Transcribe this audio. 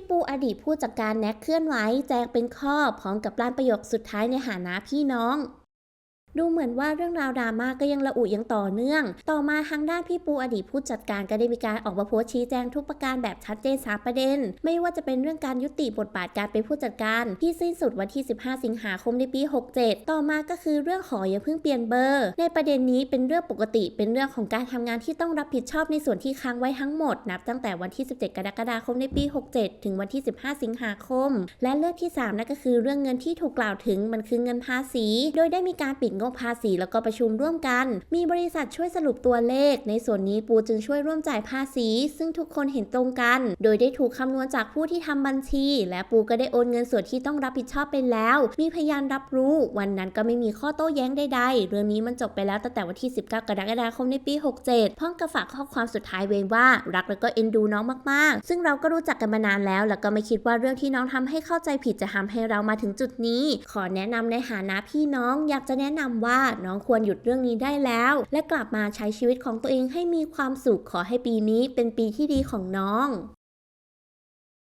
พี่ปูอดีตผู้จัดการแน็กเคลื่อนไหวแจ้งเป็นข้อพร้อมกับลานประโยคสุดท้ายในฐานะพี่น้อง ดูเหมือนว่าเรื่องราวดราม่าก็ยังระอุย่างต่อเนื่อง ต่อมาทางด้านพี่ปูอดีตผู้จัดการก็ได้มีการออกมาโพสต์ชี้แจงทุกประการแบบชัดเจนสามประเด็น ไม่ว่าจะเป็นเรื่องการยุติบทบาทการเป็นผู้จัดการ ที่สิ้นสุดวันที่ 15 สิงหาคมในปี 67 ต่อมาก็คือเรื่องขออย่าเพิ่งเปลี่ยนเบอร์ ในประเด็นนี้เป็นเรื่องปกติ เป็นเรื่องของการทำงานที่ต้องรับผิดชอบในส่วนที่ค้างไว้ทั้งหมด นับตั้งแต่วันที่ 17 กรกฎาคมในปี 67 ถึงวันที่ 15 สิงหาคม และเรื่องที่3นั่นก็คือเรื่องเงินที่ถูกกล่าวถึงมันคือเงินภาษี โดยได้มีการปิดงบภาษีแล้วก็ประชุมร่วมกัน มีบริษัทช่วยสรุปตัวเลข ในส่วนนี้ปูจึงช่วยร่วมจ่ายภาษี ซึ่งทุกคนเห็นตรงกัน โดยได้ถูกคำนวณจากผู้ที่ทำบัญชี และปูก็ได้โอนเงินส่วนที่ต้องรับผิดชอบไปแล้ว มีพยานรับรู้ วันนั้นก็ไม่มีข้อโต้แย้งใดๆ เรื่องนี้มันจบไปแล้วตั้งแต่วันที่ 19 กรกฎาคมในปี 67 พร้อมกับฝากข้อความสุดท้ายเวงว่า รักแล้วก็เอ็นดูน้องมากๆ ซึ่งเราก็รู้จักกันมานานแล้ว แล้วก็ไม่คิดว่าเรื่องที่น้องทำให้เข้าใจผิดจะทำให้เรามาถึงจุดนี้ ขอแนะนำในฐานะพี่น้อง อยากจะแนะนำว่าน้องควรหยุดเรื่องนี้ได้แล้ว และกลับมาใช้ชีวิตของตัวเองให้มีความสุขขอให้ปีนี้เป็นปีที่ดีของน้อง